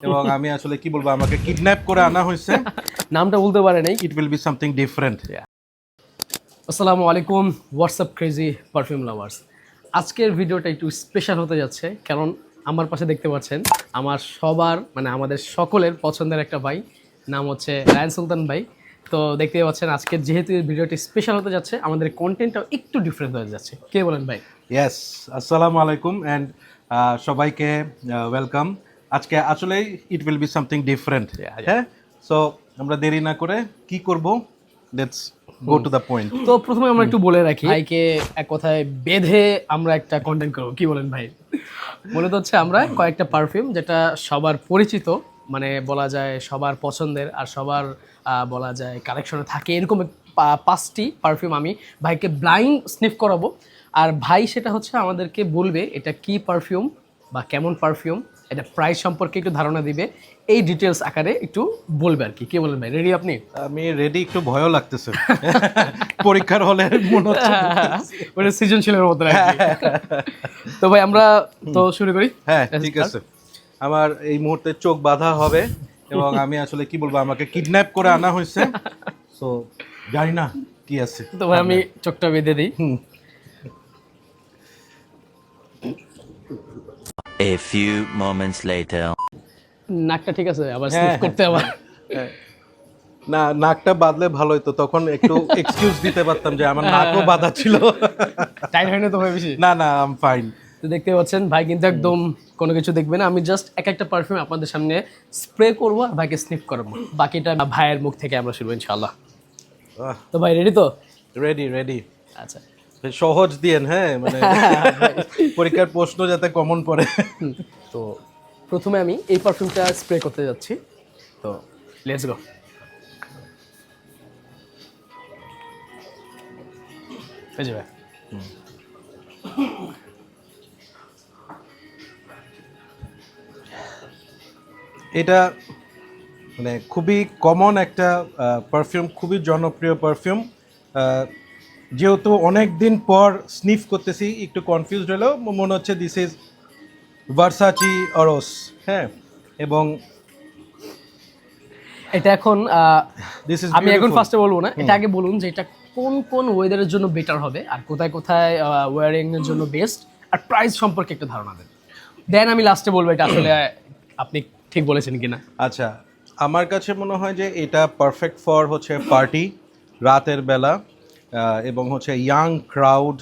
এবং আমি আসলে কি বলব আমাকে কিডন্যাপ করে আনা হয়েছে। নামটা বলতে পারে নাই। It will be something different আসসালামু আলাইকুম হোয়াটসঅ্যাপ ক্রেজি পারফিউম লাভার্স আজকের ভিডিওটা একটু স্পেশাল হতে যাচ্ছে কারণ আমার পাশে দেখতে পাচ্ছেন আমার সবার মানে আমাদের সকলের পছন্দের একটা ভাই নাম হচ্ছে রায়ন সুলতান ভাই। তো দেখতে পাচ্ছেন আজকের যেহেতু ভিডিওটি স্পেশাল হতে যাচ্ছে আমাদের কন্টেন্টটাও একটু ডিফারেন্ট হয়ে যাচ্ছে। কে বলেন ভাই? ইয়েস আসসালামু আলাইকুম অ্যান্ড সবাইকে ওয়েলকাম আজকে আসলে it will be something different হ্যাঁ? সো আমরা দেরি না করে কি করব? Let's go to the point তো প্রথমে আমরা একটু বলে রাখি। ভাইকে এক কথায় বেঁধে আমরা একটা কন্টেন্ট করব। কি বলেন ভাই? মূলত হচ্ছে আমরা কয়েকটা পারফিউম যেটা সবার পরিচিত মানে বলা যায় সবার পছন্দের আর সবার আহ, বলা যায় কালেকশনে থাকে। এরকম পা- পাঁচটি পারফিউম আমি ভাইকে ব্লাইন্ড স্নিফ করাবো। আর ভাই সেটা হচ্ছে আমাদেরকে বলবে এটা কি পারফিউম বা কেমন পারফিউম এটা প্রাইস সম্পর্কে একটু ধারণা দিবে। এই ডিটেলস আকারে একটু বলবে আর কি। কে বলবেন ভাই রেডি আপনি? আমি রেডি একটু ভয়ও লাগতেছে। পরীক্ষার হলে মনে হচ্ছে মানে সৃজনশীলের মতো আর কি। তো ভাই আমরা তো শুরু করি। হ্যাঁ ঠিক আছে। আমার এই মুহূর্তে চোখ বাঁধা হবে এবং আমি আসলে কি বলব আমাকে কিডন্যাপ করে আনা হয়েছে। সো জানি না কি আছে। তো ভাই আমি চোখটা বেঁধে দিই। A few moments later. নাকটা ঠিক আছে আবার স্নিফ করতে আবার না নাকটা বাঁধলে ভালো হতো তখন একটু এক্সকিউজ দিতে পারতাম যে আমার নাকও বাঁধা ছিল। টাইট হয় না তো ভাই বেশি? না না আম ফাইন তো দেখতে পাচ্ছেন ভাই কিন্তু একদম কোনো কিছু দেখবে না। আমি জাস্ট এক একটা পারফিউম আপনাদের সামনে স্প্রে করব আর ভাইকে স্নিফ করব। বাকিটা ভাইয়ের মুখ থেকে আমরা শুনব ইনশাল্লাহ তো ভাই রেডি তো? রেডি রেডি আচ্ছা। সহজ দিয়েন হ্যাঁ মানে পরীক্ষার প্রশ্ন যাতে কমন পড়ে। তো প্রথমে আমি এই পারফিউমটা স্প্রে করতে যাচ্ছি। তো লেটস গো এটা মানে খুবই কমন একটা পারফিউম খুবই জনপ্রিয় পারফিউম যেহেতু অনেক দিন পর স্নিফ করতেছি একটু কনফিউজড হলেও মনে হচ্ছে দিস ইজ ভার্সাচি অরস হ্যাঁ? এবং এটা এখন দিস ইজ আমি এখন ফার্স্টে বলব না এটা আগে বলুন যে এটা কোন কোন ওয়েদারের জন্য বেটার হবে আর কোথায় কোথায় ওয়ারিং এর জন্য বেস্ট আর প্রাইস সম্পর্কে একটা ধারণা দেন। দেন আমি লাস্টে বলব এটা আসলে আপনি ঠিক বলেছেন কিনা। আচ্ছা আমার কাছে মনে হয় যে এটা পারফেক্ট ফর হচ্ছে পার্টি রাতের বেলা। এবং হচ্ছে ইয়াং ক্রাউড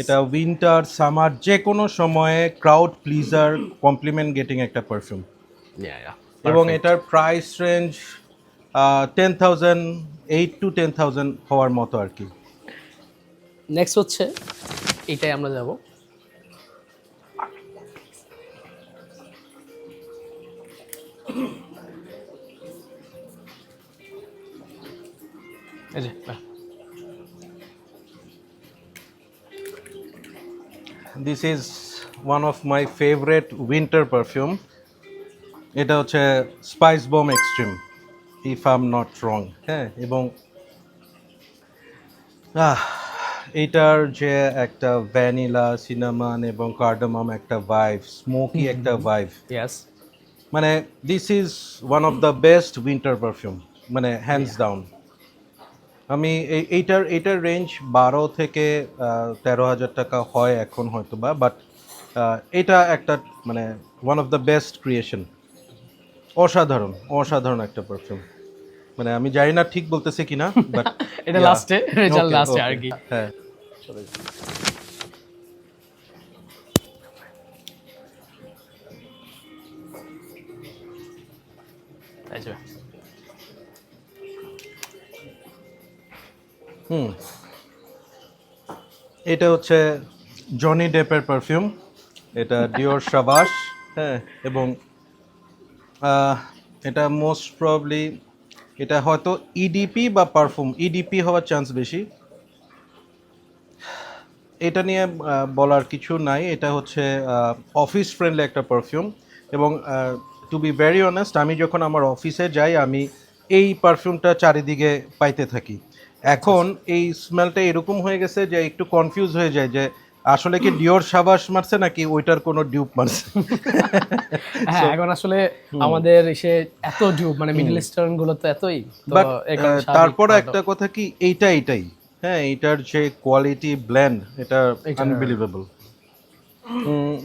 এটা উইন্টার সামার যে কোনো সময়ে ক্রাউড প্লিজার কমপ্লিমেন্ট গেটিং একটা পারফিউম এবং এটার price range ten thousand eight to ten thousand হওয়ার মতো আর কি। নেক্সট হচ্ছে এটাই আমরা যাব। এই যে this is one of my favourite winter perfume এটা হচ্ছে spice bomb extreme if I'm not wrong হ্যাঁ? এবং এইটার যে একটা ভ্যানিলা সিনামান এবং কার্ডামাম একটা ভাইভ স্মোকি একটা ভাইভ Yes. মানে this is one of the best winter perfume মানে হ্যান্ডস ডাউন আমি এই এইটার এইটার রেঞ্জ বারো থেকে তেরো হাজার টাকা হয় এখন হয়তো বা বাট এটা একটা মানে one of the best creation অসাধারণ অসাধারণ একটা পারফিউম মানে আমি জানি না ঠিক বলতেছি কিনা বাট এটা লাস্টে রেজাল্ট লাস্টে আর কি। হ্যাঁ। এই হুম। এটা হচ্ছে জনি ডেপের পারফিউম এটা ডিওর সাবাস হ্যাঁ এবং এটা মোস্ট প্রবলি এটা হয়তো ইডিপি বা পারফিউম ইডিপি হওয়ার চান্স বেশি। এটা নিয়ে বলার কিছু নাই। এটা হচ্ছে অফিস ফ্রেন্ডলি একটা পারফিউম এবং টু বি ভেরি অনেস্ট আমি যখন আমার অফিসে যাই, আমি এই পারফিউমটা চারিদিকে পাইতে থাকি। এখন এই স্মেলটা এরকম হয়ে গেছে যে একটু কনফিউজ হয়ে যায় যে আসলে কি ডিওর সাবাস মারছে নাকি ওইটার কোনো ডিউপ মারছে? হ্যাঁ এখন আসলে আমাদের এসে এত ডিউব মানে মিডল ইস্টার্নগুলো তো এতই তারপর। একটা কথা কি এইটা এইটাই। হ্যাঁ এটার যে কোয়ালিটি ব্ল্যান্ড এটা আনবিলিভেবল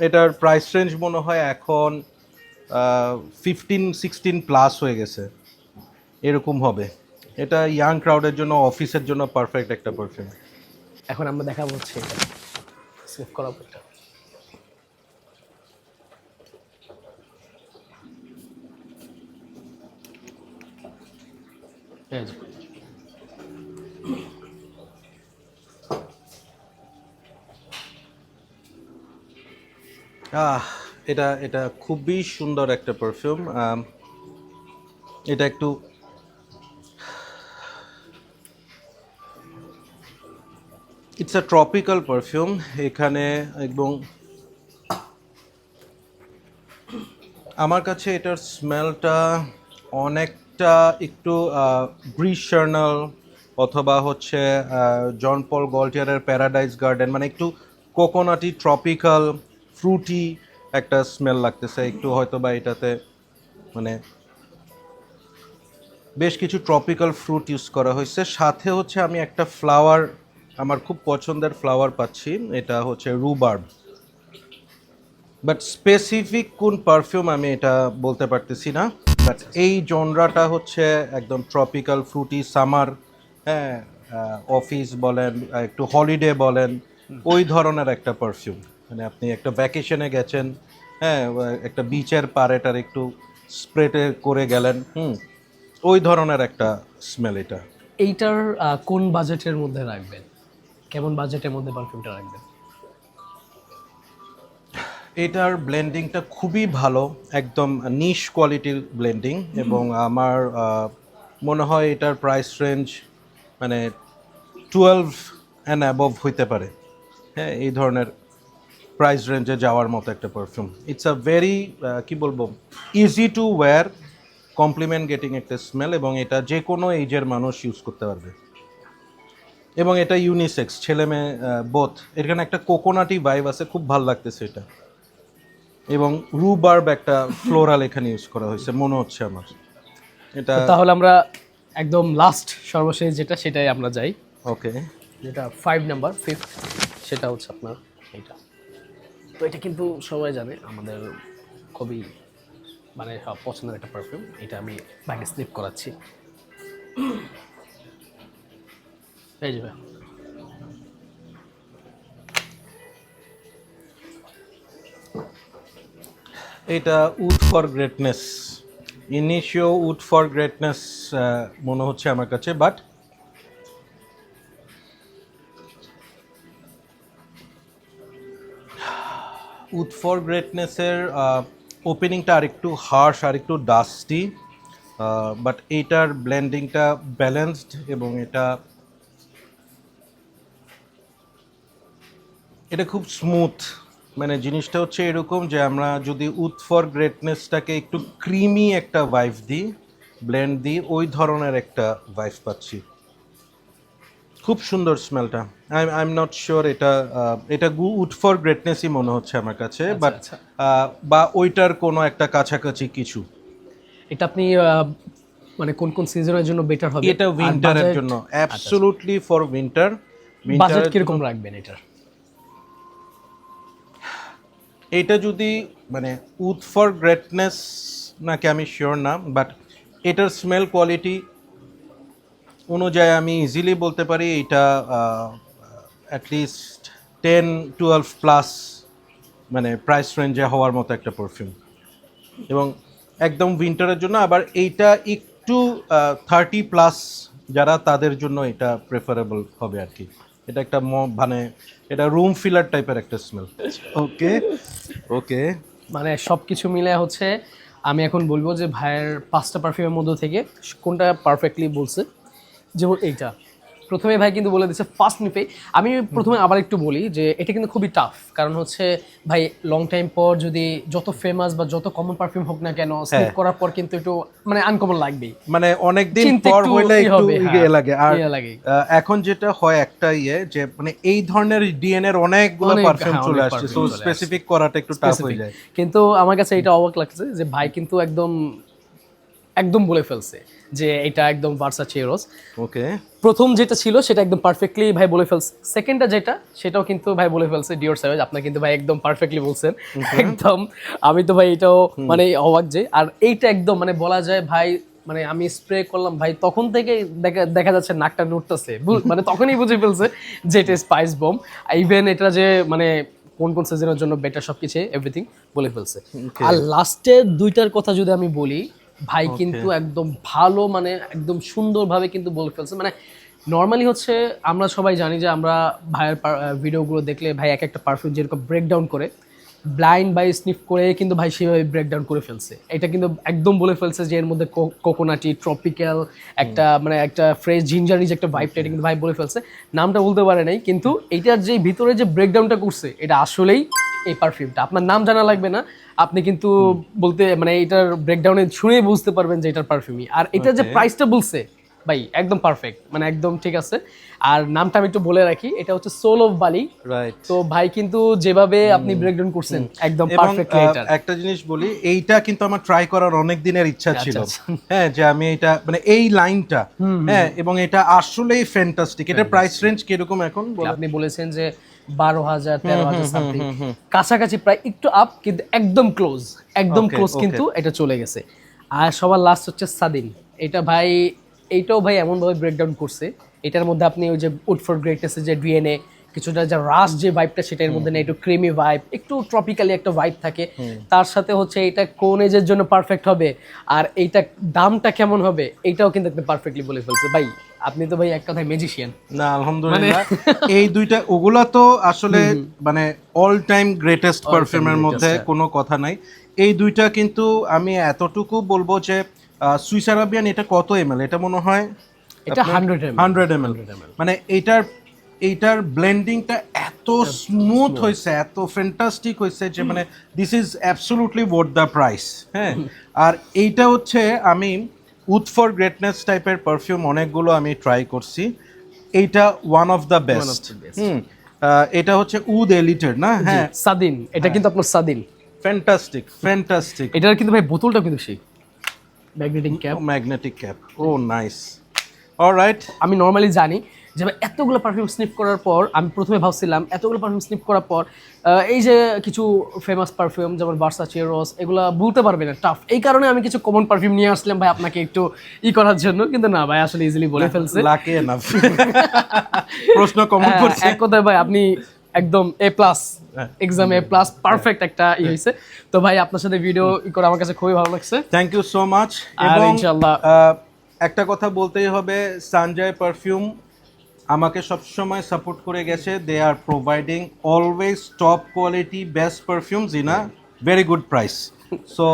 এটার প্রাইস রেঞ্জ মনে হয় এখন ফিফটিন সিক্সটিন প্লাস হয়ে গেছে। এরকম হবে। এটা ইয়াং ক্রাউডের জন্য অফিসের জন্য পারফেক্ট একটা পারফিউম এখন আমরা দেখা হচ্ছে সেভ করাবো এটা। আহ এটা এটা খুবই সুন্দর একটা পারফিউম এটা একটু ইটস আ ট্রপিক্যাল পারফিউম এখানে এবং আমার কাছে এটার স্মেলটা অনেকটা একটু গ্রিশার্নাল অথবা হচ্ছে জন পল গল্টিয়ারের প্যারাডাইস গার্ডেন মানে একটু কোকোনাটি ট্রপিক্যাল ফ্রুটি একটা স্মেল লাগতেছে। একটু হয়তো বা এটাতে মানে বেশ কিছু ট্রপিক্যাল ফ্রুট ইউজ করা হয়েছে। সাথে হচ্ছে আমি একটা ফ্লাওয়ার আমার খুব পছন্দের ফ্লাওয়ার পাচ্ছি, এটা হচ্ছে রুবার্ব বাট স্পেসিফিক কোন পারফিউম আমি এটা বলতে পারতেছি না বাট এই জনরাটা হচ্ছে একদম ট্রপিক্যাল ফ্রুটি সামার হ্যাঁ অফিস বলেন একটু হলিডে বলেন, ওই ধরনের একটা পারফিউম মানে আপনি একটা ভ্যাকেশনে গেছেন হ্যাঁ একটা বিচের পাড়েটার একটু স্প্রেটে করে গেলেন, হুম, ওই ধরনের একটা স্মেল এটা। এইটার কোন বাজেটের মধ্যে রাখবেন? কেমন বাজেটের মধ্যে পারফিউমটা রাখবেন? এটার ব্লেন্ডিংটা খুবই ভালো একদম নিশ কোয়ালিটির ব্লেন্ডিং এবং আমার মনে হয় এটার প্রাইস রেঞ্জ মানে টুয়েলভ অ্যান্ড অ্যাবভ হইতে পারে। হ্যাঁ এই ধরনের প্রাইস রেঞ্জে যাওয়ার মতো একটা পারফিউম ইটস আ ভেরি কি বলব easy to wear compliment getting একটা স্মেল এবং এটা যে কোনো এইজের মানুষ ইউজ করতে পারবে। এবং এটা ইউনিসেক্স ছেলে মেয়ে বোথ এখানে একটা কোকোনাটি ভাইব আছে খুব ভালো লাগতেছে এটা। এবং রুবার্ব একটা ফ্লোরাল এখানে ইউজ করা হয়েছে মনে হচ্ছে আমার। এটা তাহলে আমরা একদম লাস্ট সর্বশেষ যেটা সেটাই আমরা যাই। ওকে যেটা ফাইভ নাম্বার ফিফথ সেটা হচ্ছে আপনার এটা তো এটা কিন্তু সবাই জানে আমাদের খুবই মানে পছন্দের একটা পারফিউম এটা আমি ব্যাগে স্লিপ করাচ্ছি। এটা wood for greatness. Initio wood for greatness মনে হচ্ছে আমার কাছে, বাট উড ফর গ্রেটনেসের ওপেনিংটা আরেকটু হার্শ আর একটু ডাস্টি বাট এইটার ব্লেন্ডিংটা ব্যালেন্সড এবং এটা এটা খুব স্মুথ মানে জিনিসটা হচ্ছে এরকম যে আমরা যদি উথ ফর গ্রেটনেসটাকে একটু ক্রিমি একটা ভাইফ দিই ব্লেন্ড দিই ওই ধরনের একটা ভাইফ পাচ্ছি। খুব সুন্দর স্মেলটা I I am not sure এটা এটা উড ফর গ্রেটনেসই মনে হচ্ছে আমার কাছে বাট আচ্ছা। বা ওইটার কোনো একটা কাছাকাছি কিছু। এটা আপনি মানে কোন কোন সিজনের জন্য বেটার হবে? এটা উইন্টারের জন্য। অ্যাবসলুটলি ফর উইন্টার বাজেট কীরকম রাখবেন এটার? এটা যদি মানে উথ ফর গ্রেটনেস নাকি আমি শিওর না বাট এটার স্মেল কোয়ালিটি অনুযায়ী আমি ইজিলি বলতে পারি এটা at least ten twelve plus মানে প্রাইস রেঞ্জে হওয়ার মতো একটা পারফিউম এবং একদম উইন্টারের জন্য, আবার এইটা একটু থার্টি প্লাস যারা তাদের জন্য এটা প্রেফারেবল হবে আর কি। এটা একটা ম- মানে এটা রুম ফিলার টাইপের একটা স্মেল ওকে ওকে মানে সব কিছু মিলে হচ্ছে আমি এখন বলব যে ভাইয়ের পাঁচটা পারফিউমের মধ্যে থেকে কোনটা পারফেক্টলি বলছে যেমন এইটা। প্রথমে ভাই কিন্তু বলে দিচ্ছে ফার্স্ট নিপে আমি প্রথমে আবার একটু বলি যে এটা কিন্তু খুবই টাফ কারণ হচ্ছে ভাই লং টাইম পর যদি যত ফেমাস বা যত কমন পারফিউম হোক না কেন স্নিফ করার পর কিন্তু একটু মানে আনকমন লাগবেই। মানে অনেকদিন চিনতে পর হইলে একটু ইয়ে হ্যাঁ, লাগে। আর ইয়ে এখন যেটা হয় একটা ইয়ে যে মানে এই ধরনের ডিএনএ এর অনেকগুলো অনেক, পারফিউম হ্যাঁ, চলে আসছে। সো স্পেসিফিক করাটা একটু টাফ হয়ে যায়। কিন্তু আমার কাছে এটা অবাক লাগছে যে ভাই কিন্তু একদম একদম বলে ফেলছে। যে এটা একদম ভার্সাচে রোজ ওকে। প্রথম যেটা ছিল সেটা একদম পারফেক্টলি ভাই বলে ফেলছে। সেকেন্ডটা যেটা সেটাও কিন্তু ভাই বলে ফেলছে ডিওর স্যাভেজ আপনার কিন্তু ভাই একদম পারফেক্টলি বলছেন। একদম আমি তো ভাই এটাও মানে অবাক যে আর এইটা একদম মানে বলা যায় ভাই মানে আমি স্প্রে করলাম ভাই তখন থেকে দেখা দেখা যাচ্ছে নাকটা নড়তেছে। মানে তখনই বুঝে ফেলছে যে এটা স্পাইস বম ইভেন এটা যে মানে কোন কোন সিজনের জন্য বেটার সবকিছু এভরিথিং বলে ফেলছে। আর লাস্টের দুইটার কথা যদি আমি বলি ভাই কিন্তু একদম ভালো মানে একদম সুন্দরভাবে কিন্তু বলে ফেলছে। মানে নর্মালি হচ্ছে আমরা সবাই জানি যে আমরা ভাইয়ের ভিডিওগুলো দেখলে ভাই এক একটা পারফিউম যেরকম ব্রেকডাউন করে ব্লাইন্ড বাই স্নিফ করে কিন্তু ভাই সেভাবে ব্রেকডাউন করে ফেলছে। এটা কিন্তু একদম বলে ফেলছে যে এর মধ্যে কোকোনাটি ট্রপিক্যাল একটা মানে একটা ফ্রেশ জিঞ্জারি যে একটা ভাইবটা এটা কিন্তু ভাই বলে ফেলছে। নামটা বলতে পারে নাই কিন্তু এটার যে ভিতরে যে ব্রেকডাউনটা করছে এটা আসলেই এই পারফিউমটা আপনার নাম জানা লাগবে না। আপনি কিন্তু বলতে মানে এটার ব্রেকডাউনে শুনেই বুঝতে পারবেন যে এটার পারফিউমই আর এটার যে প্রাইসটা বলছে ভাই একদম পারফেক্ট মানে একদম ঠিক আছে। আর নামটা আমি একটু বলে রাখি এটা হচ্ছে সোল অফ বালি রাইট তো ভাই কিন্তু যেভাবে আপনি ব্রেকডাউন করছেন একদম এবং পারফেক্টলি এটা একটা জিনিস বলি এইটা কিন্তু আমার ট্রাই করার অনেক দিনের ইচ্ছা ছিল। হ্যাঁ যে আমি এটা মানে এই লাইনটা হ্যাঁ এবং এটা আসলেই ফ্যান্টাস্টিক এটা প্রাইস রেঞ্জ কীরকম এখন বলো? আপনি বলেছেন যে বারো হাজার তেরো হাজার সামথিং কাছাকাছি প্রায় একটু আপ কিন্তু একদম ক্লোজ একদম ক্লোজ কিন্তু এটা চলে গেছে। আর সবার লাস্ট হচ্ছে সাদিন। এটা ভাই এইটাও ভাই এমনভাবে ব্রেকডাউন করছে। এটার মধ্যে আপনি ওই যে উড গ্রেটেস্ট গ্রেটনেসের যে ডিএনএ কিছুটা যা রাস যে ভাইবটা সেটার মধ্যে নেই একটু ক্রিমি ভাইব একটু ট্রপিক্যালি একটা ভাইব থাকে। তার সাথে হচ্ছে এটা কোন এজের জন্য পারফেক্ট হবে আর এইটা দামটা কেমন হবে এইটাও কিন্তু একদম পারফেক্টলি বলে ফেলছে। ভাই আপনি তো ভাই এক কথায় ম্যাজিশিয়ান না আলহামদুলিল্লাহ। এই দুইটা ওগুলা তো আসলে মানে অল টাইম গ্রেটেস্ট পারফিউমের মধ্যে কোনো কথা নাই। এই দুইটা কিন্তু আমি এতটুকু বলব যে সুইস আরাবিয়ান এটা কত এমএল এটা মনে হয় এটা হান্ড্রেড এম হান্ড্রেড এমএল মানে এইটার এইটার ব্লেন্ডিংটা এত স্মুথ হয়েছে এত ফ্যান্টাস্টিক হয়েছে যে মানে this is absolutely worth the price হ্যাঁ? আর এইটা হচ্ছে আমি উড ফর গ্রেটনেস টাইপের পারফিউম অনেকগুলো আমি ট্রাই করছি। এইটা one of the best hmm এটা হচ্ছে উদ এলিটের না? হ্যাঁ। সাদিন এটা কিন্তু আপনার সাদিন ফ্যান্টাস্টিক ফ্যান্টাস্টিক এটার কিন্তু ভাই বোতলটা কিন্তু সেই। Magnetic cap magnetic cap oh nice alright আমি নর্মালি জানি যে এতগুলো পারফিউম স্নিপ করার পর আমি প্রথমে ভাবছিলাম এতগুলো পারফিউম স্নিপ করার পর এই যে কিছু ফেমাস পারফিউম যেমন বার্সাচে রস এগুলো বলতে পারবে না টাফ এই কারণে আমি কিছু কমন পারফিউম নিয়ে আসলাম ভাই আপনাকে একটু ই করার জন্য কিন্তু না ভাই আসলে ইজিলি বলে ফেলছে। প্রশ্ন কমন হ্যাঁ, করছে। এক কথায় ভাই আপনি একদম এ প্লাস হ্যাঁ। এক্সাম এ প্লাস পারফেক্ট একটা ই হয়েছে তো ভাই আপনার সাথে ভিডিও ই করে আমার কাছে খুবই ভালো লাগছে। থ্যাংক ইউ সো মাচ আর ইনশাআল্লাহ- আহ, একটা কথা বলতেই হবে সানজয় পারফিউম আমাকে সবসময় সাপোর্ট করে গেছে। They are providing always top quality best perfumes in a very good price so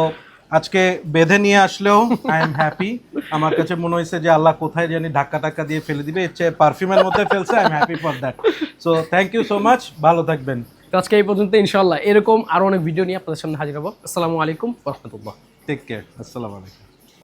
আজকে বেঁধে নিয়ে আসলেও আই এম হ্যাপি আমার কাছে মনে হয়েছে যে আল্লাহ কোথায় জানি ধাক্কা টাক্কা দিয়ে ফেলে দিবে। চেয়ে পারফিউমের মধ্যে ফেলছে I am happy for that so thank you so much ভালো থাকবেন। তো আজকে এই পর্যন্ত ইনশাল্লাহ এরকম আরও অনেক ভিডিও নিয়ে আপনাদের সামনে হাজির হব। আসসালামু আলাইকুম রহমতুল্লাহ। টেক কেয়ার আসসালামু আলাইকুম।